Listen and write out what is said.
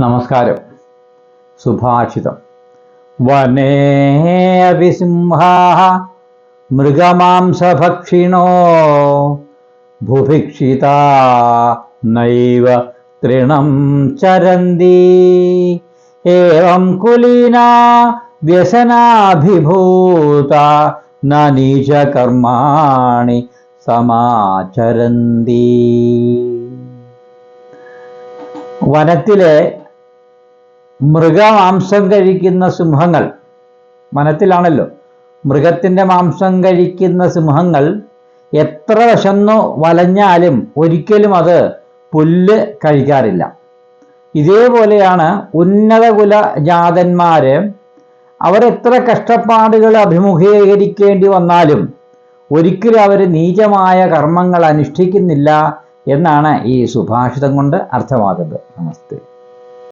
നമസ്കാരം. സുഭാഷിതം. വനേ വിസിംഹാ മൃഗമാംസഭക്ഷിണോ? ഭുഭിക്ഷിത നൈവ തൃണം ചരന്തി. ഏവം കുലീന വ്യസനാഭിഭൂത നീചകർമാണി സമാചരന്തി. വനത്തിലെ മൃഗമാംസം കഴിക്കുന്ന സിംഹങ്ങൾ. വനത്തിലാണല്ലോ മൃഗത്തിന്റെ മാംസം കഴിക്കുന്ന സിംഹങ്ങൾ എത്ര വിശന്നു വലഞ്ഞാലും ഒരിക്കലും അത് പുല്ല് കഴിക്കാറില്ല. ഇതേപോലെയാണ് ഉന്നതകുല ജാതന്മാര് അവരെത്ര കഷ്ടപ്പാടുകൾ അഭിമുഖീകരിക്കേണ്ടി വന്നാലും ഒരിക്കലും അവർ നീചമായ കർമ്മങ്ങൾ അനുഷ്ഠിക്കുന്നില്ല എന്നാണ് ഈ സുഭാഷിതം കൊണ്ട് അർത്ഥമാകുന്നത്. നമസ്തേ.